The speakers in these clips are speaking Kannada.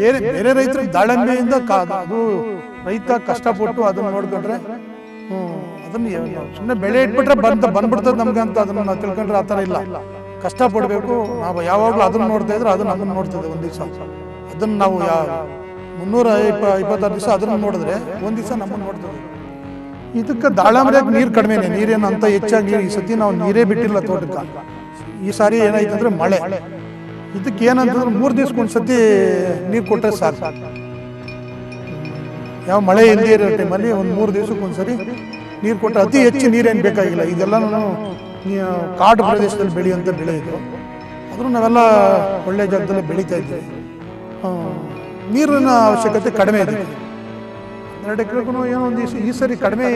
ಬೇರೆ ಬೇರೆ ರೈತರ ದಾಳಂಬೆಯಿಂದ ಅದು ರೈತ ಕಷ್ಟಪಟ್ಟು ಅದನ್ನ ನೋಡ್ಕೊಂಡ್ರೆ ಹ್ಮ್, ಅದನ್ನ ಸುಮ್ಮನೆ ಬೆಳೆ ಇಟ್ಬಿಟ್ರೆ ಬಂದ ಬಂದ್ಬಿಡ್ತದೆ ನಮ್ಗೆ ಅಂತ ಅದನ್ನ ನಾವು ತಿಳ್ಕೊಂಡ್ರೆ ಆ ಥರ ಇಲ್ಲ. ಕಷ್ಟಪಡಬೇಕು ನಾವು ಯಾವಾಗಲೂ ಅದನ್ನ ನೋಡ್ತಾ ಇದ್ರೆ ಅದನ್ನು ನಮ್ಮನ್ನ ನೋಡ್ತದೆ ಒಂದು ದಿವಸ. ಅದನ್ನ ನಾವು ಯಾ ಮುನ್ನೂರ ಇಪ್ಪ ಇಪ್ಪತ್ತಾರು ದಿವಸ ಅದನ್ನ ನೋಡಿದ್ರೆ ಒಂದು ದಿವಸ ನಮ್ಮನ್ನ ನೋಡ್ತದೆ. ಇದಕ್ಕೆ ದಾಳಂಬ್ರಿಯಾಗ ನೀರು ಕಡಿಮೆನೆ ನೀರೇನು ಅಂತ ಹೆಚ್ಚಾಗಿ ಈ ಸತಿ ನಾವು ನೀರೇ ಬಿಟ್ಟಿಲ್ಲ ತೋಟಕ್ಕೆ. ಈ ಸಾರಿ ಏನಾಯ್ತು ಮಳೆ. ಇದಕ್ಕೆ ಏನಂತಂದ್ರೆ ಮೂರು ದಿವ್ಸಕ್ಕೊಂದು ಸತಿ ನೀರು ಕೊಟ್ಟರೆ ಸಾಕು. ಯಾವ ಮಳೆ ಇಲ್ಲದೇ ಇರೋ ಟೈಮಲ್ಲಿ ಒಂದು ಮೂರು ದಿವ್ಸಕ್ಕೆ ಒಂದ್ಸರಿ ನೀರು ಕೊಟ್ಟರೆ ಅತಿ ಹೆಚ್ಚು ನೀರೇನು ಬೇಕಾಗಿಲ್ಲ. ಇದೆಲ್ಲ ಕಾಡು ಪ್ರದೇಶದಲ್ಲಿ ಬೆಳೆಯುವಂಥ ಬೆಳೆ ಇದು. ಆದರೂ ನಾವೆಲ್ಲ ಒಳ್ಳೆಯ ಜಾಗದಲ್ಲಿ ಬೆಳೀತಾ ಇದ್ದೀವಿ. ನೀರಿನ ಅವಶ್ಯಕತೆ ಕಡಿಮೆ ಇದೆ. ಎರಡು ಎಕರೆಗೂ ಏನೋ ಒಂದು ಈ ಸರಿ ಕಡಿಮೆ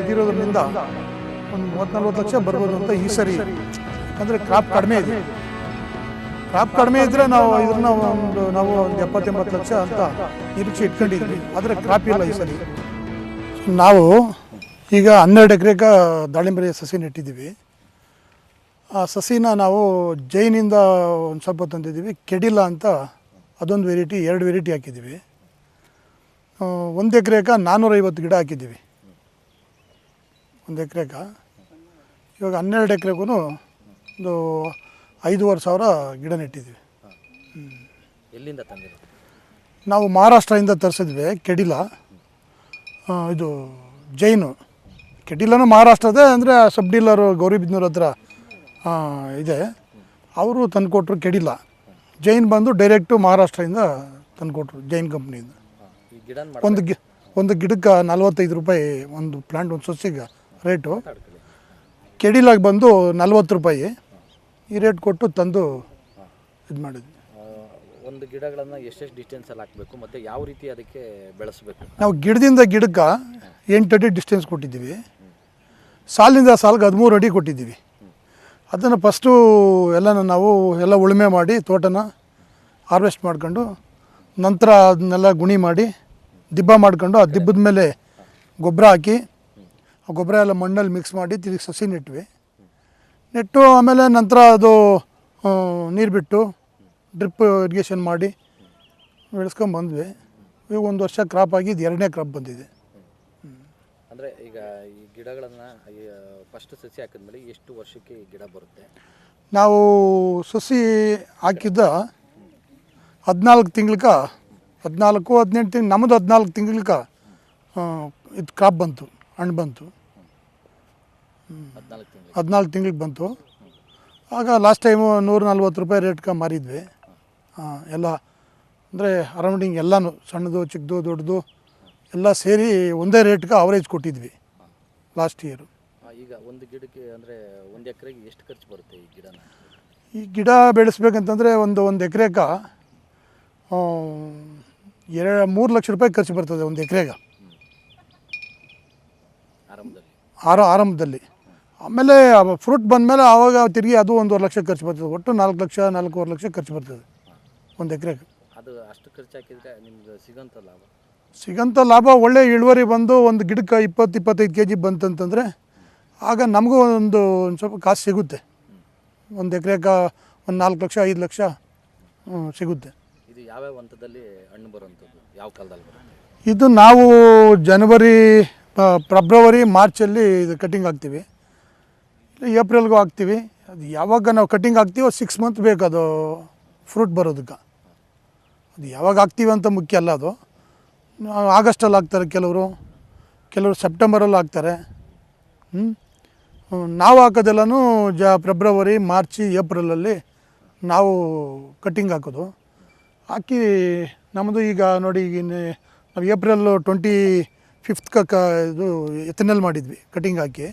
ಇದಿರೋದ್ರಿಂದ ಒಂದು ಮೂವತ್ತು ನಲ್ವತ್ತು ಲಕ್ಷ ಬರ್ಬೋದು ಅಂತ ಈ ಸರಿ. ಅಂದರೆ ಕ್ರಾಪ್ ಕಡಿಮೆ ಇದೆ. ಕ್ರಾಪ್ ಕಡಿಮೆ ಇದ್ರೆ ನಾವು ಇದನ್ನ ಒಂದು ನಾವು ಒಂದು ಎಪ್ಪತ್ತೆಂಬತ್ತು ಲಕ್ಷ ಅಂತ ನಿರೀಕ್ಷೆ ಇಟ್ಕೊಂಡಿದ್ವಿ. ಆದರೆ ಕ್ರಾಪ್ ಇಲ್ಲ ಈ ಸರಿ. ನಾವು ಈಗ ಹನ್ನೆರಡು ಎಕರೆಗೆ ದಾಳಿಂಬೆ ಸಸಿ ನೆಟ್ಟಿದ್ದೀವಿ. ಆ ಸಸಿನ ನಾವು ಜೈನಿಂದ ಒಂದು ಸ್ವಲ್ಪ ತಂದಿದ್ದೀವಿ. ಕೆಡಿಲ್ಲ ಅಂತ ಅದೊಂದು ವೆರೈಟಿ ಎರಡು ವೆರೈಟಿ ಹಾಕಿದ್ದೀವಿ. ಒಂದು ಎಕರೆಗೆ ನಾನ್ನೂರೈವತ್ತು ಗಿಡ ಹಾಕಿದ್ದೀವಿ. ಒಂದು ಎಕರೆಗೆ. ಇವಾಗ ಹನ್ನೆರಡು ಎಕರೆಗೂ ಒಂದು ಐದೂವರೆ ಸಾವಿರ ಗಿಡ ನೆಟ್ಟಿದ್ದೀವಿ. ಎಲ್ಲಿಂದ ತಂದಿರೋದು? ನಾವು ಮಹಾರಾಷ್ಟ್ರದಿಂದ ತರಿಸಿದ್ವಿ ಕೆಡಿಲ. ಇದು ಜೈನು. ಕೆಡಿಲನು ಮಹಾರಾಷ್ಟ್ರದೇ ಅಂದರೆ ಸಬ್ ಡೀಲರು ಗೌರಿಬಿದ್ನೂರ್ ಹತ್ರ ಇದೆ. ಅವರು ತಂದುಕೊಟ್ರು ಕೆಡಿಲ. ಜೈನ್ ಬಂದು ಡೈರೆಕ್ಟು ಮಹಾರಾಷ್ಟ್ರದಿಂದ ತಂದುಕೊಟ್ರು ಜೈನ್ ಕಂಪ್ನಿಯಿಂದ. ಒಂದು ಗಿ ಒಂದು ಗಿಡಕ್ಕೆ ನಲ್ವತ್ತೈದು ರೂಪಾಯಿ ಒಂದು ಪ್ಲ್ಯಾಂಟ್ ಒಂದು ಸೊಸಿಗೆ ರೇಟು. ಕೆಡಿಲಾಗಿ ಬಂದು ನಲ್ವತ್ತು ರೂಪಾಯಿ. ಈ ರೇಟ್ ಕೊಟ್ಟು ತಂದು ಇದು ಮಾಡಿದ್ವಿ. ಒಂದು ಗಿಡಗಳನ್ನು ಎಷ್ಟೆಷ್ಟು ಡಿಸ್ಟೆನ್ಸಲ್ಲಿ ಹಾಕಬೇಕು ಮತ್ತು ಯಾವ ರೀತಿ ಅದಕ್ಕೆ ಬೆಳೆಸಬೇಕು? ನಾವು ಗಿಡದಿಂದ ಗಿಡಕ್ಕೆ ಎಂಟು ಅಡಿ ಡಿಸ್ಟೆನ್ಸ್ ಕೊಟ್ಟಿದ್ದೀವಿ. ಸಾಲಿಂದ ಸಾಲಿಗೆ ಹದಿಮೂರು ಅಡಿ ಕೊಟ್ಟಿದ್ದೀವಿ. ಅದನ್ನು ಫಸ್ಟು ಎಲ್ಲನ ನಾವು ಎಲ್ಲ ಉಳುಮೆ ಮಾಡಿ ತೋಟನ ಹಾರ್ವೆಸ್ಟ್ ಮಾಡ್ಕೊಂಡು ನಂತರ ಅದನ್ನೆಲ್ಲ ಗುಣಿ ಮಾಡಿ ದಿಬ್ಬ ಮಾಡ್ಕೊಂಡು ಆ ದಿಬ್ಬದ ಮೇಲೆ ಗೊಬ್ಬರ ಹಾಕಿ ಆ ಗೊಬ್ಬರ ಎಲ್ಲ ಮಣ್ಣಲ್ಲಿ ಮಿಕ್ಸ್ ಮಾಡಿ ತಿರುಗಿ ಸಸಿ ನೆಟ್ವಿ ನೆಟ್ಟು ಆಮೇಲೆ ನಂತರ ಅದು ನೀರು ಬಿಟ್ಟು ಡ್ರಿಪ್ ಇರಿಗೇಷನ್ ಮಾಡಿ ಬೆಳೆಸ್ಕೊಂಡು ಬಂದ್ವಿ. ಈಗ ಒಂದು ವರ್ಷ ಕ್ರಾಪ್ ಆಗಿದ್ದು ಎರಡನೇ ಕ್ರಾಪ್ ಬಂದಿದೆ. ಅಂದರೆ ಈಗ ಈ ಗಿಡಗಳನ್ನು ಫಸ್ಟ್ ಸಸಿ ಹಾಕಿದ್ಮೇಲೆ ಎಷ್ಟು ವರ್ಷಕ್ಕೆ ಈ ಗಿಡ ಬರುತ್ತೆ? ನಾವು ಸಸಿ ಹಾಕಿದ್ದ ಹದಿನಾಲ್ಕು ತಿಂಗ್ಳಕ ಹದಿನಾಲ್ಕು ಹದಿನೆಂಟು ತಿಂಗ್ಳು ನಮ್ಮದು ಹದಿನಾಲ್ಕು ತಿಂಗ್ಳಕ ಇದು ಕ್ರಾಪ್ ಬಂತು ಹಣ್ಣು ಬಂತು. ಹದಿನಾಲ್ಕು ತಿಂಗಳು ಹದಿನಾಲ್ಕು ತಿಂಗ್ಳಿಗೆ ಬಂತು. ಆಗ ಲಾಸ್ಟ್ ಟೈಮು ನೂರ ನಲ್ವತ್ತು ರೂಪಾಯಿ ರೇಟ್ಗೆ ಮಾರಿದ್ವಿ. ಎಲ್ಲ ಅಂದರೆ ಅರೌಂಡಿಂಗ್ ಎಲ್ಲನೂ ಸಣ್ಣದು ಚಿಕ್ಕದು ದೊಡ್ಡದು ಎಲ್ಲ ಸೇರಿ ಒಂದೇ ರೇಟ್ಗೆ ಅವರೇಜ್ ಕೊಟ್ಟಿದ್ವಿ ಲಾಸ್ಟ್ ಇಯರು ಈಗ ಒಂದು ಗಿಡಕ್ಕೆ ಅಂದರೆ ಒಂದು ಎಕರೆಗೆ ಎಷ್ಟು ಖರ್ಚು ಬರುತ್ತೆ ಈ ಗಿಡನ? ಈ ಗಿಡ ಬೆಳೆಸ್ಬೇಕಂತಂದರೆ ಒಂದು ಒಂದು ಎಕರೆಗೆ ಎರಡು ಮೂರು ಲಕ್ಷ ರೂಪಾಯಿ ಖರ್ಚು ಬರ್ತದೆ ಒಂದು ಎಕರೆಗೆ. ಆರಂಭದಲ್ಲಿ. ಆರ ಆರಂಭದಲ್ಲಿ. ಆಮೇಲೆ ಫ್ರೂಟ್ ಬಂದಮೇಲೆ ಆವಾಗ ತಿರುಗಿ ಅದು ಒಂದೂವರೆ ಲಕ್ಷ ಖರ್ಚು ಬರ್ತದೆ. ಒಟ್ಟು ನಾಲ್ಕು ಲಕ್ಷ ನಾಲ್ಕೂವರೆ ಲಕ್ಷ ಖರ್ಚು ಬರ್ತದೆ. ಒಂದು ಎಕರೆಗೆ. ಅದು ಅಷ್ಟು ಖರ್ಚು ಹಾಕಿದರೆ ನಿಮ್ಗೆ ಸಿಗೋಂಥ ಲಾಭ? ಸಿಗೋಂಥ ಲಾಭ ಒಳ್ಳೆ ಇಳುವರಿ ಬಂದು ಒಂದು ಗಿಡಕ್ಕೆ ಇಪ್ಪತ್ತು ಇಪ್ಪತ್ತೈದು ಕೆ ಜಿ ಬಂತಂತಂದರೆ ಆಗ ನಮಗೂ ಒಂದು ಒಂದು ಸ್ವಲ್ಪ ಕಾಸು ಸಿಗುತ್ತೆ. ಒಂದು ಎಕರೆಗೆ ಒಂದು ನಾಲ್ಕು ಲಕ್ಷ ಐದು ಲಕ್ಷ ಸಿಗುತ್ತೆ. ಇದು ಯಾವ್ಯಾವ ಹಂತದಲ್ಲಿ ಹಣ್ಣು ಬರುವಂಥದ್ದು? ಯಾವ ಕಾಲದಲ್ಲಿ ಬರುತ್ತೆ? ಇದು ನಾವು ಜನವರಿ ಫೆಬ್ರವರಿ ಮಾರ್ಚಲ್ಲಿ ಇದು ಕಟ್ಟಿಂಗ್ ಹಾಕ್ತೀವಿ. ಇಲ್ಲ ಏಪ್ರಿಲ್ಗೂ ಹಾಕ್ತೀವಿ. ಅದು ಯಾವಾಗ ನಾವು ಕಟಿಂಗ್ ಹಾಕ್ತೀವೋ ಸಿಕ್ಸ್ ಮಂತ್ ಬೇಕು ಅದು ಫ್ರೂಟ್ ಬರೋದಕ್ಕೆ. ಅದು ಯಾವಾಗ ಹಾಕ್ತೀವಿ ಅಂತ ಮುಖ್ಯ ಅಲ್ಲ ಅದು. ಆಗಸ್ಟಲ್ಲಿ ಹಾಕ್ತಾರೆ ಕೆಲವರು. ಕೆಲವರು ಸೆಪ್ಟೆಂಬರಲ್ಲಿ ಹಾಕ್ತಾರೆ. ನಾವು ಹಾಕೋದೆಲ್ಲನೂ ಜ ಫೆಬ್ರವರಿ ಮಾರ್ಚ್ ಏಪ್ರಿಲಲ್ಲಿ ನಾವು ಕಟ್ಟಿಂಗ್ ಹಾಕೋದು. ಹಾಕಿ ನಮ್ಮದು ಈಗ ನೋಡಿ ಈಗ ನಾವು ಏಪ್ರಿಲ್ ಟ್ವೆಂಟಿ ಫಿಫ್ತ್ ಕ ಇದು ಎತ್ತನಲ್ಲಿ ಮಾಡಿದ್ವಿ ಕಟ್ಟಿಂಗ್ ಹಾಕಿ.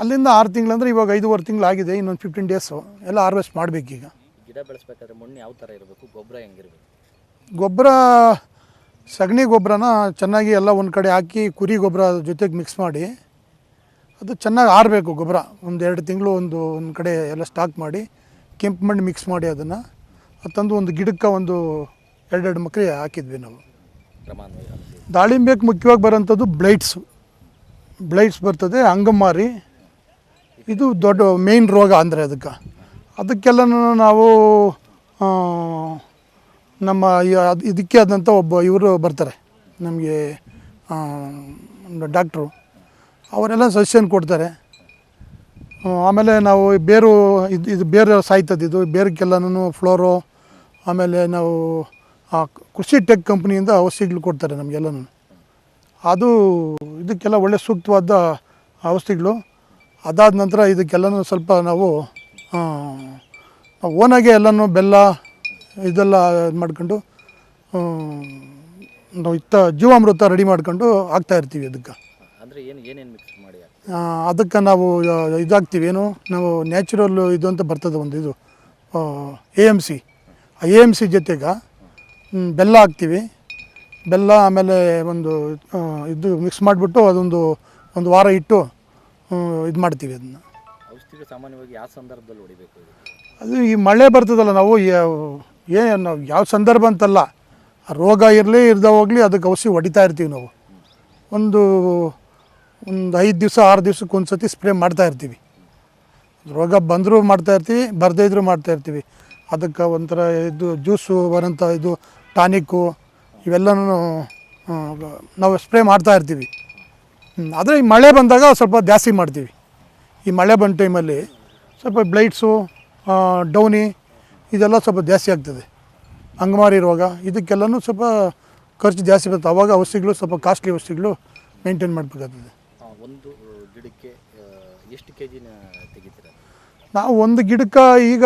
ಅಲ್ಲಿಂದ ಆರು ತಿಂಗಳಂದ್ರೆ ಇವಾಗ ಐದೂವರೆ ತಿಂಗಳು ಆಗಿದೆ ಇನ್ನೊಂದು ಫಿಫ್ಟೀನ್ ಡೇಸು ಎಲ್ಲ ಹಾರ್ವೆಸ್ಟ್ ಮಾಡಬೇಕೀಗ ಗಿಡ ಬೆಳೆಸ್ಬೇಕಾದ್ರೆ ಮಣ್ಣು ಯಾವ ಥರ ಇರಬೇಕು? ಗೊಬ್ಬರ ಹೆಂಗಿರಬೇಕು? ಗೊಬ್ಬರ ಸಗಣಿ ಗೊಬ್ಬರನ ಚೆನ್ನಾಗಿ ಎಲ್ಲ ಒಂದು ಕಡೆ ಹಾಕಿ ಕುರಿ ಗೊಬ್ಬರ ಜೊತೆಗೆ ಮಿಕ್ಸ್ ಮಾಡಿ ಅದು ಚೆನ್ನಾಗಿ ಆರಬೇಕು ಗೊಬ್ಬರ. ಒಂದು ಎರಡು ತಿಂಗಳು ಒಂದು ಒಂದು ಕಡೆ ಎಲ್ಲ ಸ್ಟಾಕ್ ಮಾಡಿ ಕೆಂಪು ಮಣ್ಣು ಮಿಕ್ಸ್ ಮಾಡಿ ಅದನ್ನು. ಅದು ತಂದು ಒಂದು ಗಿಡಕ್ಕೆ ಒಂದು ಎರಡೆರಡು ಮಕ್ಕಳಿ ಹಾಕಿದ್ವಿ ನಾವು. ದಾಳಿಂಬೆಗೆ ಮುಖ್ಯವಾಗಿ ಬರೋಂಥದ್ದು ಬ್ಲೈಟ್ಸು ಬ್ಲೈಟ್ಸ್ ಬರ್ತದೆ ಅಂಗಮಾರಿ ಇದು ದೊಡ್ಡ ಮೇಯ್ನ್ ರೋಗ ಅಂದರೆ ಅದಕ್ಕೆ. ಅದಕ್ಕೆಲ್ಲ ನಾವು ನಮ್ಮ ಇದಕ್ಕೆ ಆದಂಥ ಒಬ್ಬ ಇವರು ಬರ್ತಾರೆ. ನಮಗೆ ಡಾಕ್ಟ್ರು. ಅವರೆಲ್ಲ ಸಜೆಷನ್ ಕೊಡ್ತಾರೆ. ಆಮೇಲೆ ನಾವು ಬೇರು ಇದು ಇದು ಬೇರೆ ಸಾಯ್ತದೆ ಇದು. ಬೇರೆಗೆಲ್ಲನೂ ಫ್ಲೋರೋ, ಆಮೇಲೆ ನಾವು, ಆ, ಕೃಷಿ ಟೆಕ್ ಕಂಪ್ನಿಯಿಂದ ಔಷಧಿಗಳು ಕೊಡ್ತಾರೆ ನಮಗೆಲ್ಲನೂ. ಅದು ಇದಕ್ಕೆಲ್ಲ ಒಳ್ಳೆ ಸೂಕ್ತವಾದ ಔಷಧಿಗಳು. ಅದಾದ ನಂತರ ಇದಕ್ಕೆಲ್ಲನೂ ಸ್ವಲ್ಪ ನಾವು ಓನಾಗೆ ಎಲ್ಲನೂ ಬೆಲ್ಲ ಇದೆಲ್ಲ ಇದು ಮಾಡ್ಕೊಂಡು ನಾವು ಇತ್ತ ಜೀವಾಮೃತ ರೆಡಿ ಮಾಡ್ಕೊಂಡು ಹಾಕ್ತಾ ಇರ್ತೀವಿ ಅದಕ್ಕೆ. ಅಂದರೆ ಏನು ಏನೇನು ಮಿಕ್ಸ್ ಮಾಡಿ ಆ, ಅದಕ್ಕೆ ನಾವು ಇದಾಗ್ತೀವಿ ಏನು ನಾವು ನ್ಯಾಚುರಲ್ ಇದು ಅಂತ ಬರ್ತದೆ ಒಂದು ಇದು ಎ ಎಂ ಸಿ ಆ ಎ ಎಂ ಸಿ ಜೊತೆಗೆ ಬೆಲ್ಲ ಹಾಕ್ತೀವಿ. ಬೆಲ್ಲ ಆಮೇಲೆ ಒಂದು ಇದು ಮಿಕ್ಸ್ ಮಾಡಿಬಿಟ್ಟು ಅದೊಂದು ಒಂದು ವಾರ ಇಟ್ಟು ಇದು ಮಾಡ್ತೀವಿ ಅದನ್ನ ಔಷಧಿಗೆ ಸಾಮಾನ್ಯವಾಗಿ ಯಾವ ಸಂದರ್ಭದಲ್ಲಿ ಹೊಡಿಬೇಕು ಅದು ಈ ಮಳೆ ಬರ್ತದಲ್ಲ ನಾವು ಏನು ನಾವು ಯಾವ ಸಂದರ್ಭ ಅಂತಲ್ಲ ಆ ರೋಗ ಇರಲಿ ಇರ್ದ ಹೋಗಲಿ ಅದಕ್ಕೆ ಔಷಧಿ ಹೊಡಿತಾ ಇರ್ತೀವಿ ನಾವು. ಒಂದು ಒಂದು ಐದು ದಿವಸ ಆರು ದಿವ್ಸಕ್ಕೆ ಒಂದು ಸತಿ ಸ್ಪ್ರೇ ಮಾಡ್ತಾ ಇರ್ತೀವಿ. ರೋಗ ಬಂದರೂ ಮಾಡ್ತಾ ಇರ್ತೀವಿ ಬರದೇ ಇದ್ರೂ ಮಾಡ್ತಾ ಇರ್ತೀವಿ. ಅದಕ್ಕೆ ಒಂಥರ ಇದು ಜ್ಯೂಸು ಬರೋಂಥ ಇದು ಟಾನಿಕ್ಕು ಇವೆಲ್ಲನೂ ನಾವು ಸ್ಪ್ರೇ ಮಾಡ್ತಾ ಇರ್ತೀವಿ. ಆದರೆ ಈ ಮಳೆ ಬಂದಾಗ ಸ್ವಲ್ಪ ಜಾಸ್ತಿ ಮಾಡ್ತೀವಿ. ಈ ಮಳೆ ಬಂದ ಟೈಮಲ್ಲಿ ಸ್ವಲ್ಪ ಬ್ಲೈಟ್ಸು ಡೌನಿ ಇದೆಲ್ಲ ಸ್ವಲ್ಪ ಜಾಸ್ತಿ ಆಗ್ತದೆ. ಅಂಗಮಾರಿ ರೋಗ ಇದಕ್ಕೆಲ್ಲನೂ ಸ್ವಲ್ಪ ಖರ್ಚು ಜಾಸ್ತಿ ಬರುತ್ತೆ. ಅವಾಗ ಔಷಧಿಗಳು ಸ್ವಲ್ಪ ಕಾಸ್ಟ್ಲಿ ಔಷಧಿಗಳು ಮೇಂಟೈನ್ ಮಾಡಬೇಕಾಗ್ತದೆ. ಒಂದು ಗಿಡಕ್ಕೆ ಎಷ್ಟು ಕೆ ಜಿನ ತೆಗಿತೀರಾ? ನಾವು ಒಂದು ಗಿಡಕ್ಕೆ ಈಗ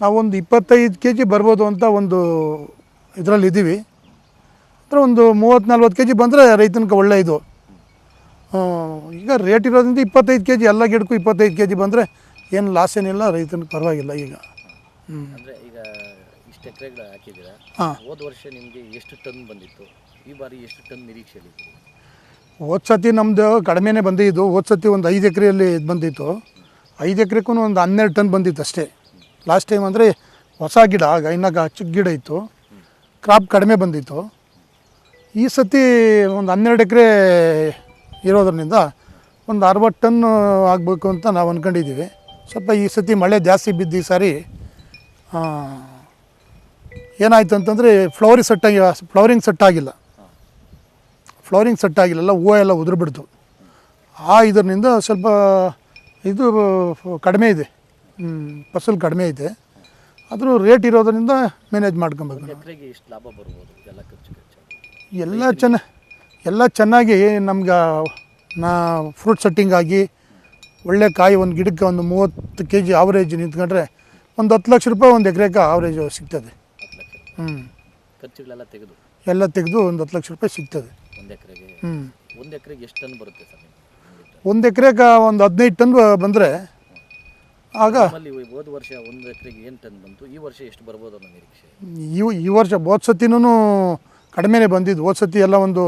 ನಾವೊಂದು ಇಪ್ಪತ್ತೈದು ಕೆ ಜಿ ಬರ್ಬೋದು ಅಂತ ಒಂದು ಇದರಲ್ಲಿ ಇದ್ದೀವಿ ಅಂದರೆ ಒಂದು ಮೂವತ್ತು ನಲ್ವತ್ತು ಕೆ ಜಿ ಬಂದರೆ ರೈತನಿಗೆ ಒಳ್ಳೆ ಇದು. ಆ, ಈಗ ರೇಟ್ ಇರೋದ್ರಿಂದ ಇಪ್ಪತ್ತೈದು ಕೆ ಜಿ ಎಲ್ಲ ಗಿಡಕ್ಕೂ ಇಪ್ಪತ್ತೈದು ಕೆ ಜಿ ಬಂದರೆ ಏನು ಲಾಸ್ ಏನಿಲ್ಲ ರೈತನ ಪರವಾಗಿಲ್ಲ ಈಗ. ಹ್ಞೂ ಅಂದರೆ ಈಗ ಇಷ್ಟು ಎಕರೆಗಳು ಹಾಕಿದ್ದೀರಾ ಹಾಂ. ಹೋದ ವರ್ಷ ನಿಮಗೆ ಎಷ್ಟು ಟನ್ ಬಂದಿತ್ತು? ಈ ಬಾರಿ ಎಷ್ಟು ಟನ್ ನಿರೀಕ್ಷೆಯಲ್ಲಿದ್ದೀರಿ ಹೋದ ಸತಿ ನಮ್ಮದು ಕಡಿಮೆನೇ ಬಂದಿದ್ದು ಹೋದ ಸತಿ ಒಂದು ಐದು ಎಕರೆಯಲ್ಲಿ ಇದು ಬಂದಿತ್ತು. ಐದು ಎಕರೆಗೂ ಒಂದು ಹನ್ನೆರಡು ಟನ್ ಬಂದಿತ್ತು ಅಷ್ಟೇ. ಲಾಸ್ಟ್ ಟೈಮ್ ಅಂದರೆ ಹೊಸ ಗಿಡ ಆಗ ಇನ್ನಾಗ ಚಿಕ್ಕ ಗಿಡ ಇತ್ತು. ಕ್ರಾಪ್ ಕಡಿಮೆ ಬಂದಿತ್ತು. ಈ ಸತಿ ಒಂದು ಹನ್ನೆರಡು ಎಕರೆ ಇರೋದ್ರಿಂದ ಒಂದು ಅರವತ್ತು ಟನ್ ಆಗಬೇಕು ಅಂತ ನಾವು ಅಂದ್ಕೊಂಡಿದ್ದೀವಿ ಸ್ವಲ್ಪ ಈ ಸತಿ ಮಳೆ ಜಾಸ್ತಿ ಬಿದ್ದು ಈ ಸಾರಿ ಏನಾಯಿತು ಅಂತಂದರೆ ಫ್ಲವರಿಂಗ್ ಸೆಟ್ ಆಗಿ ಫ್ಲವರಿಂಗ್ ಸೆಟ್ ಆಗಿಲ್ಲ. ಫ್ಲವರಿಂಗ್ ಸೆಟ್ ಆಗಿಲ್ಲ ಎಲ್ಲ ಹೂವು ಎಲ್ಲ ಉದುರು ಬಿಡ್ತು ಆ ಇದರಿಂದ ಸ್ವಲ್ಪ ಇದು ಕಡಿಮೆ ಇದೆ. ಫಸಲು ಕಡಿಮೆ ಇದೆ. ಆದರೂ ರೇಟ್ ಇರೋದರಿಂದ ಮ್ಯಾನೇಜ್ ಮಾಡ್ಕೊಬೇಕು ಎಲ್ಲ ಚೆನ್ನಾಗಿ ಎಲ್ಲ ಚೆನ್ನಾಗಿ ನಮ್ಗೆ ನಾ ಫ್ರೂಟ್ ಸೆಟ್ಟಿಂಗ್ ಆಗಿ ಒಳ್ಳೆ ಕಾಯಿ ಒಂದು ಗಿಡಕ್ಕೆ ಒಂದು ಮೂವತ್ತು ಕೆ ಜಿ ಆವ್ರೇಜ್ ನಿಂತ್ಕೊಂಡ್ರೆ ಒಂದು ಹತ್ತು ಲಕ್ಷ ರೂಪಾಯಿ ಒಂದು ಎಕರೆಗೆ ಆವ್ರೇಜ್ ಸಿಗ್ತದೆ. ಹ್ಞೂ ಖರ್ಚುಗಳೆಲ್ಲ ತೆಗೆದು? ಎಲ್ಲ ತೆಗೆದು ಒಂದು ಹತ್ತು ಲಕ್ಷ ರೂಪಾಯಿ ಸಿಗ್ತದೆ. ಒಂದು ಎಕರೆಗೆ? ಹ್ಞೂ ಒಂದು ಎಕರೆಗೆ ಎಷ್ಟು ಟನ್ ಬರುತ್ತೆ ಸರ್ ಒಂದು ಎಕರೆಗೆ ಒಂದು ಹದಿನೈದು ಟನ್ ಬಂದರೆ ಆಗ ಹೋದ ವರ್ಷ ಒಂದು ಎಕರೆಗೆ ಏನು ಟನ್ ಬಂತು? ಈ ವರ್ಷ ಎಷ್ಟು ಬರ್ಬೋದು ಅನ್ನೋ ನಿರೀಕ್ಷೆ? ಈ ಈ ವರ್ಷ ಬೋತ್ ಸತಿನೂ ಕಡಿಮೆನೇ ಬಂದಿದ್ದು. ಹೋದ ಸತಿ ಎಲ್ಲ ಒಂದು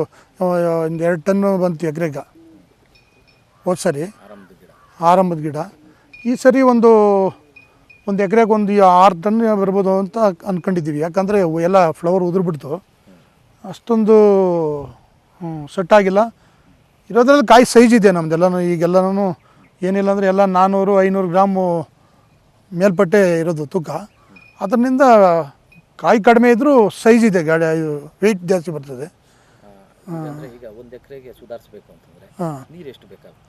ಒಂದು ಎರಡು ಟನ್ನು ಬಂತು ಎಕರೆಗೆ ಹೋದ ಸರಿ ಆರಂಭದ ಗಿಡ. ಆರಂಭದ ಗಿಡ ಈ ಸರಿ ಒಂದು ಒಂದು ಎಕ್ರೆಗೆ ಒಂದು ಆರು ಟನ್ ಬರ್ಬೋದು ಅಂತ ಅಂದ್ಕೊಂಡಿದ್ದೀವಿ ಯಾಕಂದರೆ ಎಲ್ಲ ಫ್ಲವರ್ ಉದುರ್ಬಿಡ್ತು. ಅಷ್ಟೊಂದು ಸೆಟ್ ಆಗಿಲ್ಲ. ಇರೋದ್ರಲ್ಲಿ ಕಾಯಿ ಸೈಜ್ ಇದೆ ನಮ್ಮದೆಲ್ಲನೂ ಈಗೆಲ್ಲನೂ ಏನಿಲ್ಲ ಅಂದರೆ ಎಲ್ಲ ನಾನ್ನೂರು ಐನೂರು ಗ್ರಾಮು ಮೇಲ್ಪಟ್ಟೆ ಇರೋದು ತೂಕ. ಅದರಿಂದ ಕಾಯಿ ಕಡಿಮೆ ಇದ್ದರೂ ಸೈಜ್ ಇದೆ ಗಾಡಿ ವೆಯ್ಟ್ ಜಾಸ್ತಿ ಬರ್ತದೆ. ಅಂದ್ರೆ ಈಗ ಒಂದು ಎಕರೆಗೆ ಸುಧಾರಿಸ್ಬೇಕು ಅಂತಂದರೆ ಹಾಂ. ನೀರು ಎಷ್ಟು ಬೇಕಾಗುತ್ತೆ?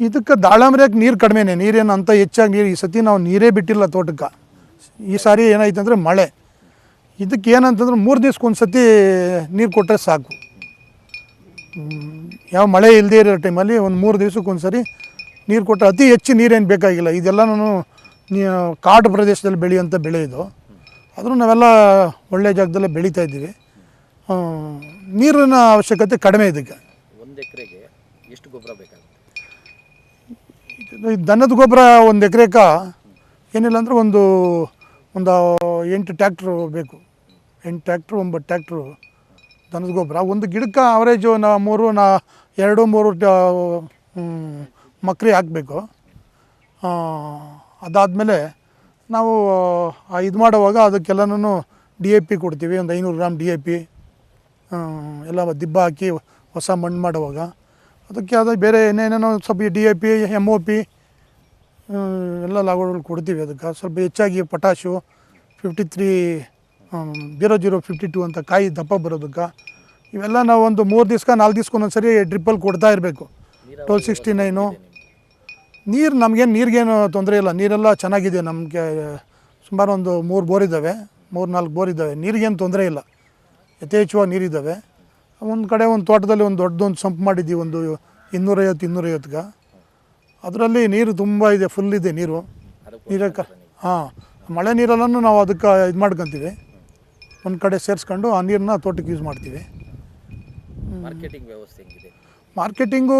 ಇದಕ್ಕೆ ದಾಳಂಬ್ರಿಯಾಗ ನೀರು ಕಡಿಮೆನೆ ನೀರೇನು ಅಂತ ಹೆಚ್ಚಾಗಿ ನೀರು ಈ ಸತಿ ನಾವು ನೀರೇ ಬಿಟ್ಟಿಲ್ಲ ತೋಟಕ್ಕೆ. ಈ ಸಾರಿ ಏನಾಯ್ತು ಅಂದರೆ ಮಳೆ. ಇದಕ್ಕೆ ಏನಂತಂದ್ರೆ ಮೂರು ದಿವ್ಸಕ್ಕೆ ಒಂದು ಸತಿ ನೀರು ಕೊಟ್ಟರೆ ಸಾಕು. ಹ್ಮ್, ಯಾವ ಮಳೆ ಇಲ್ಲದೇ ಇರೋ ಟೈಮಲ್ಲಿ ಒಂದು ಮೂರು ದಿವ್ಸಕ್ಕೆ ಒಂದು ಸರಿ ನೀರು ಕೊಟ್ಟರೆ ಅತಿ ಹೆಚ್ಚು ನೀರೇನು ಬೇಕಾಗಿಲ್ಲ. ಇದೆಲ್ಲ ನೀ ಕಾಡು ಪ್ರದೇಶದಲ್ಲಿ ಬೆಳೆಯುವಂಥ ಬೆಳೆ ಇದು. ಆದರೂ ನಾವೆಲ್ಲ ಒಳ್ಳೆಯ ಜಾಗದಲ್ಲೇ ಬೆಳೀತಾ ಇದ್ದೀವಿ. ನೀರಿನ ಅವಶ್ಯಕತೆ ಕಡಿಮೆ ಇದಕ್ಕೆ. ಒಂದು ಎಕರೆಗೆ ಎಷ್ಟು ಗೊಬ್ಬರ ಬೇಕಾಗುತ್ತೆ? ದನದ ಗೊಬ್ಬರ ಒಂದು ಎಕರೆಕ ಏನಿಲ್ಲ ಅಂದ್ರೆ ಒಂದು ಒಂದು ಎಂಟು ಟ್ಯಾಕ್ಟ್ರು ಬೇಕು. ಎಂಟು ಟ್ಯಾಕ್ಟ್ರು ಒಂಬತ್ತು ಟ್ಯಾಕ್ಟ್ರು ದನದ ಗೊಬ್ಬರ. ಒಂದು ಗಿಡಕ್ಕೆ ಅವರೇಜು ನಾ ಮೂರು ನಾ ಎರಡು ಮೂರು ಮಕ್ರಿ ಹಾಕಬೇಕು. ಅದಾದಮೇಲೆ ನಾವು ಇದು ಮಾಡುವಾಗ ಅದಕ್ಕೆಲ್ಲನೂ ಡಿ ಎ ಪಿ ಕೊಡ್ತೀವಿ ಒಂದು ಐನೂರು ಗ್ರಾಮ್ ಡಿ ಎ ಪಿ ಎಲ್ಲ ದಿಬ್ಬ ಹಾಕಿ ಹೊಸ ಮಣ್ಣು ಮಾಡುವಾಗ. ಅದಕ್ಕೆ ಅದು ಬೇರೆ ಏನೇನೇನೋ ಸ್ವಲ್ಪ D A P M O P ಎಲ್ಲ ಲಾಗೋಗಳು ಕೊಡ್ತೀವಿ ಅದಕ್ಕೆ. ಸ್ವಲ್ಪ ಹೆಚ್ಚಾಗಿ potash fifty three zero zero fifty two ಅಂತ ಕಾಯಿ ದಪ್ಪ ಬರೋದಕ್ಕೆ. ಇವೆಲ್ಲ ನಾವು ಒಂದು ಮೂರು ದಿವ್ಸಕ್ಕೆ ನಾಲ್ಕು ದಿವ್ಸಕ್ಕೆ ಒಂದೊಂದ್ಸರಿ ಡ್ರಿಪ್ಪಲ್ಲಿ ಕೊಡ್ತಾ ಇರಬೇಕು. Twelve sixty nine. ನೀರು ನಮಗೇನು ನೀರಿಗೇನು ತೊಂದರೆ ಇಲ್ಲ. ನೀರೆಲ್ಲ ಚೆನ್ನಾಗಿದೆ ನಮಗೆ. ಸುಮಾರು ಒಂದು ಮೂರು ಬೋರ್ ಇದ್ದಾವೆ ಮೂರು ನಾಲ್ಕು ಬೋರ್ ಇದ್ದಾವೆ ನೀರಿಗೇನು ತೊಂದರೆ ಇಲ್ಲ. ಯಥೇಚ್ಛವಾಗಿ ನೀರಿದ್ದಾವೆ ಒಂದು ಕಡೆ ಒಂದು ತೋಟದಲ್ಲಿ ಒಂದು ದೊಡ್ಡದೊಂದು ಸಂಪ್ ಮಾಡಿದ್ದೀವಿ ಒಂದು ಇನ್ನೂರೈವತ್ತು ಇನ್ನೂರೈವತ್ತಿಗೆ ಅದರಲ್ಲಿ ನೀರು ತುಂಬ ಇದೆ ಫುಲ್ ಇದೆ ನೀರು. ನೀರಕ್ಕೆ ಹಾಂ. ಮಳೆ ನೀರೆಲ್ಲನೂ ನಾವು ಅದಕ್ಕೆ ಇದು ಮಾಡ್ಕೊತೀವಿ. ಒಂದು ಕಡೆ ಸೇರಿಸ್ಕೊಂಡು ಆ ನೀರನ್ನ ತೋಟಕ್ಕೆ ಯೂಸ್ ಮಾಡ್ತೀವಿ. ಮಾರ್ಕೆಟಿಂಗ್ ವ್ಯವಸ್ಥೆ ಮಾರ್ಕೆಟಿಂಗು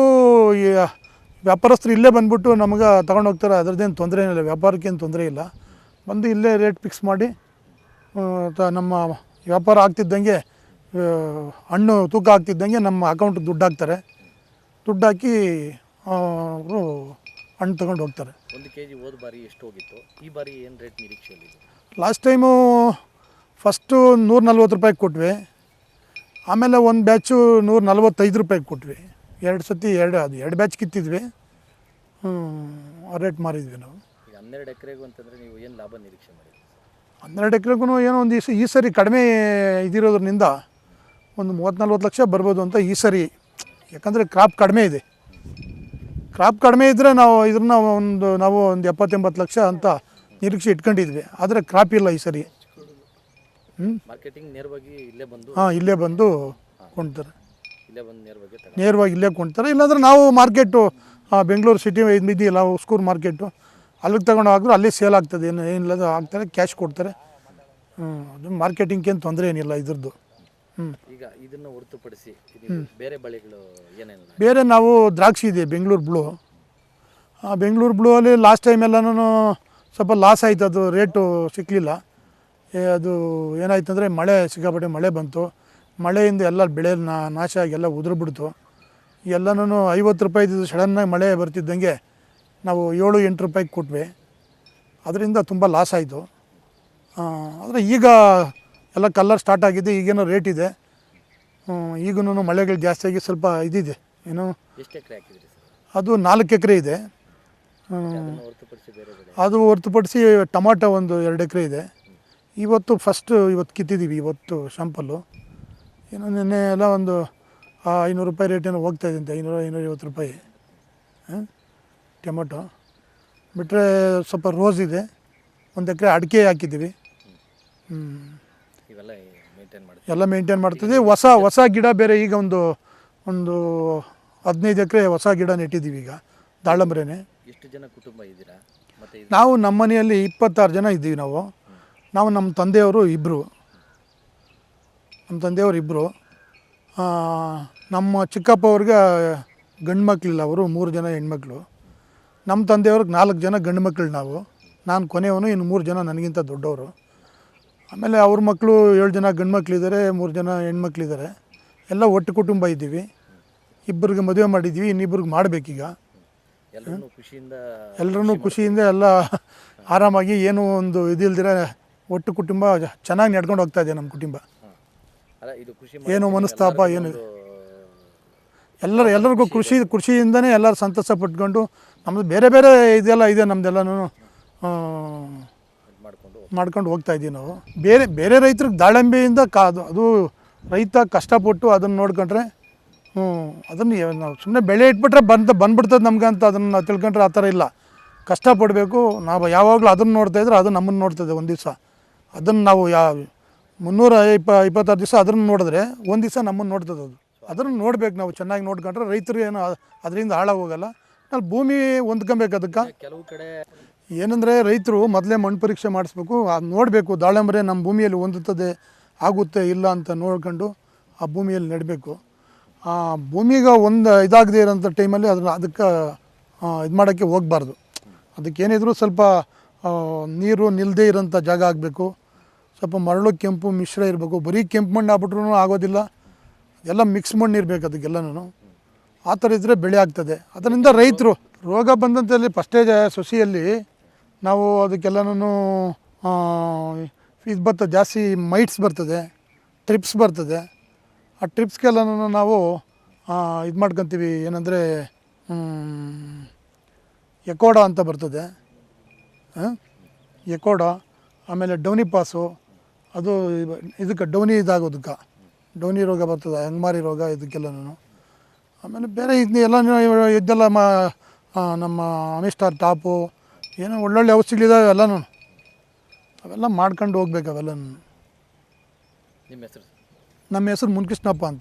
ವ್ಯಾಪಾರಸ್ಥರು ಇಲ್ಲೇ ಬಂದ್ಬಿಟ್ಟು ನಮಗೆ ತಗೊಂಡು ಹೋಗ್ತಾರೆ ಅದರದ್ದೇನು ತೊಂದರೆ ಏನಿಲ್ಲ ವ್ಯಾಪಾರಕ್ಕೇನು ತೊಂದರೆ ಇಲ್ಲ. ಬಂದು ಇಲ್ಲೇ ರೇಟ್ ಫಿಕ್ಸ್ ಮಾಡಿ ತ- ನಮ್ಮ ವ್ಯಾಪಾರ ಆಗ್ತಿದ್ದಂಗೆ ಹಣ್ಣು ತೂಕ ಆಗ್ತಿದ್ದಂಗೆ ನಮ್ಮ ಅಕೌಂಟ್ ದುಡ್ಡು ಹಾಕ್ತಾರೆ. ದುಡ್ಡು ಹಾಕಿ ಅವರು ಹಣ್ಣು ತಗೊಂಡು ಹೋಗ್ತಾರೆ. ಒಂದು ಕೆ ಜಿ ಹೋದ ಬಾರಿ ಎಷ್ಟು ಹೋಗಿತ್ತು? ಈ ಬಾರಿ ಏನು ರೇಟ್ ನಿರೀಕ್ಷೆಯಲ್ಲಿ ಲಾಸ್ಟ್ ಟೈಮು ಫಸ್ಟು ನೂರ ನಲ್ವತ್ತು ರೂಪಾಯಿಗೆ ಕೊಟ್ವಿ. ಆಮೇಲೆ ಒಂದು ಬ್ಯಾಚು ನೂರ ನಲ್ವತ್ತೈದು ರೂಪಾಯಿಗೆ ಕೊಟ್ವಿ. ಎರಡು ಸತಿ ಎರಡು ಅದು ಎರಡು ಬ್ಯಾಚ್ ಕಿತ್ತಿದ್ವಿ. ರೇಟ್ ಮಾರಿದ್ವಿ ನಾವು. ಈಗ ಹನ್ನೆರಡು ಎಕರೆಗೂ ಅಂತಂದರೆ ನೀವು ಏನು ಲಾಭ ನಿರೀಕ್ಷೆ ಮಾಡಿದ್ರಿ ಹನ್ನೆರಡು ಎಕರೆಗೂ ಏನೋ ಒಂದು ಈ ಈ ಸರಿ ಕಡಿಮೆ ಇದಿರೋದ್ರಿಂದ ಒಂದು ಮೂವತ್ತು ನಲ್ವತ್ತು ಲಕ್ಷ ಬರ್ಬೋದು ಅಂತ ಈ ಸರಿ. ಯಾಕಂದರೆ ಕ್ರಾಪ್ ಕಡಿಮೆ ಇದೆ. ಕ್ರಾಪ್ ಕಡಿಮೆ ಇದ್ದರೆ ನಾವು ಇದ್ರನ್ನ ಒಂದು ನಾವು ಒಂದು ಎಪ್ಪತ್ತೆಂಬತ್ತು ಲಕ್ಷ ಅಂತ ನಿರೀಕ್ಷೆ ಇಟ್ಕೊಂಡಿದ್ವಿ. ಆದರೆ ಕ್ರಾಪ್ ಇಲ್ಲ ಈ ಸರಿ. ಹ್ಞೂ ಮಾರ್ಕೆಟಿಂಗ್ ನೇರವಾಗಿ ಇಲ್ಲೇ ಬಂದು ಹಾಂ ಇಲ್ಲೇ ಬಂದು ಕೊಂಡ್ತಾರೆ. ನೇರವಾಗಿ ಇಲ್ಲೇ ಕೊಂಡ್ತಾರೆ ಇಲ್ಲಾಂದ್ರೆ ನಾವು ಮಾರ್ಕೆಟು ಬೆಂಗಳೂರು ಸಿಟಿ ಇದು ಇದೆಯಲ್ಲ ಉಸ್ಕೂರು ಮಾರ್ಕೆಟು ಅಲ್ಲಿಗೆ ತಗೊಂಡು ಹೋಗಿದ್ರು ಅಲ್ಲಿ ಸೇಲ್ ಆಗ್ತದೆ ಏನು ಏನಿಲ್ಲ ಆಗ್ತಾರೆ ಕ್ಯಾಶ್ ಕೊಡ್ತಾರೆ. ಹ್ಞೂ ಅದು ಮಾರ್ಕೆಟಿಂಗೇನು ತೊಂದರೆ ಏನಿಲ್ಲ ಇದ್ರದ್ದು. ಹ್ಞೂ ಈಗ ಇದನ್ನು ಹೊರತುಪಡಿಸಿ ಬೇರೆ ಬಳೆಗಳು ಏನೇನು ಬೇರೆ ನಾವು ದ್ರಾಕ್ಷಿ ಇದೆ ಬೆಂಗಳೂರು ಬ್ಲೂ. ಆ ಬೆಂಗಳೂರು ಬ್ಲೂ ಅಲ್ಲಿ ಲಾಸ್ಟ್ ಟೈಮ್ ಎಲ್ಲನೂ ಸ್ವಲ್ಪ ಲಾಸ್ ಆಯಿತು ಅದು ರೇಟು ಸಿಕ್ಕಲಿಲ್ಲ ಅದು ಏನಾಯ್ತು ಅಂದರೆ ಮಳೆ ಸಿಕ್ಕಾಪಟ್ಟೆ ಮಳೆ ಬಂತು. ಮಳೆಯಿಂದ ಎಲ್ಲ ಬೆಳೆ ನಾ ನಾಶ ಆಗಿ ಎಲ್ಲ ಉದುರ್ಬಿಡ್ತು. ಎಲ್ಲನೂ ಐವತ್ತು ರೂಪಾಯಿದ್ದು ಸಡನ್ನಾಗಿ ಮಳೆ ಬರ್ತಿದ್ದಂಗೆ ನಾವು ಏಳು ಎಂಟು ರೂಪಾಯಿಗೆ ಕೊಟ್ವಿ. ಅದರಿಂದ ತುಂಬ ಲಾಸ್ ಆಯಿತು. ಆದರೆ ಈಗ ಎಲ್ಲ ಕಲ್ಲರ್ ಸ್ಟಾರ್ಟ್ ಆಗಿದೆ ಈಗೇನೋ ರೇಟ್ ಇದೆ. ಈಗೂ ಮಳೆಗಳು ಜಾಸ್ತಿ ಆಗಿ ಸ್ವಲ್ಪ ಇದಿದೆ. ಏನು? ಅದು ನಾಲ್ಕು ಎಕರೆ ಇದೆ. ಅದು ಹೊರತುಪಡಿಸಿ ಟೊಮಾಟೊ ಒಂದು ಎರಡು ಎಕರೆ ಇದೆ. ಇವತ್ತು ಫಸ್ಟ್ ಇವತ್ತು ಕಿತ್ತಿದ್ದೀವಿ ಇವತ್ತು ಶಾಂಪಲ್ಲು. ಏನು ನಿನ್ನೆ ಎಲ್ಲ ಒಂದು ಆ, ಐನೂರು ರೂಪಾಯಿ ರೇಟ್ ಏನೋ ಹೋಗ್ತಾ ಇದೆ ಅಂತೆ ಐನೂರು ಐನೂರೈವತ್ತು ರೂಪಾಯಿ ಟೊಮೊಟೊ. ಬಿಟ್ಟರೆ ಸ್ವಲ್ಪ ರೋಸ್ ಇದೆ ಒಂದು ಎಕರೆ ಅಡಿಕೆ ಹಾಕಿದ್ದೀವಿ. ಹ್ಞೂ ಎಲ್ಲ ಮೇಂಟೈನ್ ಮಾಡ್ತಿದ್ವಿ. ಹೊಸ ಹೊಸ ಗಿಡ ಬೇರೆ ಈಗ ಒಂದು ಒಂದು ಹದಿನೈದು ಎಕರೆ ಹೊಸ ಗಿಡ ನೆಟ್ಟಿದ್ದೀವಿ ಈಗ ದಾಳಂಬ್ರೆನೆ. ಎಷ್ಟು ಜನ ಕುಟುಂಬ ಇದ್ದೀರಾ? ನಾವು ನಮ್ಮ ಮನೆಯಲ್ಲಿ ಇಪ್ಪತ್ತಾರು ಜನ ಇದ್ದೀವಿ ನಾವು. ನಾವು ನಮ್ಮ ತಂದೆಯವರು ಇಬ್ಬರು ನಮ್ಮ ತಂದೆಯವರು ಇಬ್ಬರು ನಮ್ಮ ಚಿಕ್ಕಪ್ಪ ಅವ್ರಿಗೆ ಗಂಡು ಮಕ್ಕಳಿಲ್ಲ ಅವರು ಮೂರು ಜನ ಹೆಣ್ಮಕ್ಳು. ನಮ್ಮ ತಂದೆಯವ್ರಿಗೆ ನಾಲ್ಕು ಜನ ಗಂಡು ಮಕ್ಕಳು ನಾವು. ನಾನು ಕೊನೆಯವನು ಇನ್ನು ಮೂರು ಜನ ನನಗಿಂತ ದೊಡ್ಡವರು. ಆಮೇಲೆ ಅವ್ರ ಮಕ್ಕಳು ಏಳು ಜನ ಗಂಡು ಮಕ್ಕಳಿದ್ದಾರೆ ಮೂರು ಜನ ಹೆಣ್ಮಕ್ಳಿದ್ದಾರೆ ಎಲ್ಲ ಒಟ್ಟು ಕುಟುಂಬ ಇದ್ದೀವಿ. ಇಬ್ಬರಿಗೆ ಮದುವೆ ಮಾಡಿದ್ದೀವಿ ಇನ್ನಿಬ್ರಿಗೆ ಮಾಡಬೇಕೀಗ ಎಲ್ಲರೂ ಖುಷಿಯಿಂದ ಎಲ್ಲರೂ ಖುಷಿಯಿಂದ ಎಲ್ಲ ಆರಾಮಾಗಿ ಏನೂ ಒಂದು ಇದಿಲ್ದಿರ ಒಟ್ಟು ಕುಟುಂಬ ಚೆನ್ನಾಗಿ ನಡ್ಕೊಂಡು ಹೋಗ್ತಾ ಇದೆ ನಮ್ಮ ಕುಟುಂಬ. ಏನು ಮನಸ್ತಾಪ ಏನು ಎಲ್ಲರೂ ಎಲ್ಲರಿಗೂ ಕೃಷಿ ಕೃಷಿಯಿಂದನೇ ಎಲ್ಲರೂ ಸಂತಸ ಪಟ್ಕೊಂಡು ನಮ್ಮದು ಬೇರೆ ಬೇರೆ ಇದೆಲ್ಲ ಇದೆ ನಮ್ಮದೆಲ್ಲನೂ ಮಾಡ್ಕೊಂಡು ಹೋಗ್ತಾ ಇದ್ದೀವಿ ನಾವು. ಬೇರೆ ಬೇರೆ ರೈತರಿಗೆ ದಾಳಿಂಬೆಯಿಂದ ಕಾ ಅದು ರೈತ ಕಷ್ಟಪಟ್ಟು ಅದನ್ನು ನೋಡ್ಕೊಂಡ್ರೆ ಹ್ಞೂ ಅದನ್ನು ನಾವು ಸುಮ್ಮನೆ ಬೆಳೆ ಇಟ್ಬಿಟ್ರೆ ಬಂದು ಬಂದ್ಬಿಡ್ತದೆ ನಮ್ಗೆ ಅಂತ ಅದನ್ನು ನಾವು ತಿಳ್ಕೊಂಡ್ರೆ ಆ ಥರ ಇಲ್ಲ. ಕಷ್ಟಪಡಬೇಕು ನಾವು ಯಾವಾಗಲೂ ಅದನ್ನು ನೋಡ್ತಾ ಇದ್ರೆ ಅದು ನಮ್ಮನ್ನು ನೋಡ್ತದೆ ಒಂದು ದಿವಸ. ಅದನ್ನು ನಾವು ಯಾ ಮುನ್ನೂರ ಇಪ್ಪ ಇಪ್ಪತ್ತಾರು ದಿವಸ ಅದನ್ನು ನೋಡಿದ್ರೆ ಒಂದು ದಿವಸ ನಮ್ಮನ್ನು ನೋಡ್ತದೆ ಅದು. ಅದನ್ನು ನೋಡ್ಬೇಕು ನಾವು ಚೆನ್ನಾಗಿ ನೋಡ್ಕೊಂಡ್ರೆ ರೈತರು ಏನು ಅದರಿಂದ ಹಾಳಾಗೋಗಲ್ಲ. ನಾವು ಭೂಮಿ ಹೊಂದ್ಕೊಬೇಕು ಅದಕ್ಕೆ. ಕೆಲವು ಕಡೆ ಏನಂದರೆ ರೈತರು ಮೊದಲೇ ಮಣ್ಣು ಪರೀಕ್ಷೆ ಮಾಡಿಸ್ಬೇಕು ಅದು ನೋಡಬೇಕು ದಾಳಿಂಬರೆ ನಮ್ಮ ಭೂಮಿಯಲ್ಲಿ ಹೊಂದುತ್ತದೆ ಆಗುತ್ತೆ ಇಲ್ಲ ಅಂತ ನೋಡ್ಕೊಂಡು ಆ ಭೂಮಿಯಲ್ಲಿ ನೆಡಬೇಕು. ಆ ಭೂಮಿಗೆ ಒಂದು ಇದಾಗದೇ ಇರೋಂಥ ಟೈಮಲ್ಲಿ ಅದನ್ನ ಅದಕ್ಕೆ ಇದು ಮಾಡೋಕ್ಕೆ ಹೋಗಬಾರ್ದು. ಅದಕ್ಕೇನಿದ್ರು ಸ್ವಲ್ಪ ನೀರು ನಿಲ್ಲದೇ ಇರೋಂಥ ಜಾಗ ಆಗಬೇಕು. ಸ್ವಲ್ಪ ಮರಳು ಕೆಂಪು ಮಿಶ್ರ ಇರಬೇಕು. ಬರೀ ಕೆಂಪು ಮಣ್ಣು ಆಗ್ಬಿಟ್ರೂ ಆಗೋದಿಲ್ಲ. ಎಲ್ಲ ಮಿಕ್ಸ್ ಮಣ್ಣು ಇರಬೇಕು ಅದಕ್ಕೆಲ್ಲನೂ. ಆ ಥರ ಇದ್ದರೆ ಬೆಳೆ ಆಗ್ತದೆ. ಅದರಿಂದ ರೈತರು ರೋಗ ಬಂದಂತಲ್ಲಿ ಫಸ್ಟೇ ಸೊಸಿಯಲ್ಲಿ ನಾವು ಅದಕ್ಕೆಲ್ಲನೂ ಇದು ಬರ್ತದೆ, ಜಾಸ್ತಿ ಮೈಟ್ಸ್ ಬರ್ತದೆ ಟ್ರಿಪ್ಸ್ ಬರ್ತದೆ. ಆ ಟ್ರಿಪ್ಸ್ಗೆಲ್ಲನೂ ನಾವು ಇದು ಮಾಡ್ಕೊತೀವಿ. ಏನಂದರೆ ಎಕೋಡ ಅಂತ ಬರ್ತದೆ. ಎಕೋಡ, ಆಮೇಲೆ ಡೌನಿ ಪಾಸು ಅದು ಇದಕ್ಕೆ ಡೌನಿ ಇದಾಗೋದಕ್ಕೆ. ಡೌನಿ ರೋಗ ಬರ್ತದೆ ಹೆಂಗ್ಮಾರಿ ರೋಗ ಇದಕ್ಕೆಲ್ಲನೂ. ಆಮೇಲೆ ಬೇರೆ ಇದು ಎಲ್ಲ ಇದೆಲ್ಲ ಮಾ ನಮ್ಮ ಅಮಿಸ್ಟಾರ್ ಟಾಪು ಏನೋ ಒಳ್ಳೊಳ್ಳೆ ಔಷಧಿಗಳಿದಾವೆ ಎಲ್ಲನೂ. ಅವೆಲ್ಲ ಮಾಡ್ಕೊಂಡು ಹೋಗ್ಬೇಕು ಅವೆಲ್ಲನೂ. ನಿಮ್ಮ ಹೆಸರು? ನಮ್ಮ ಹೆಸರು ಮುನ್ಕೃಷ್ಣಪ್ಪ ಅಂತ.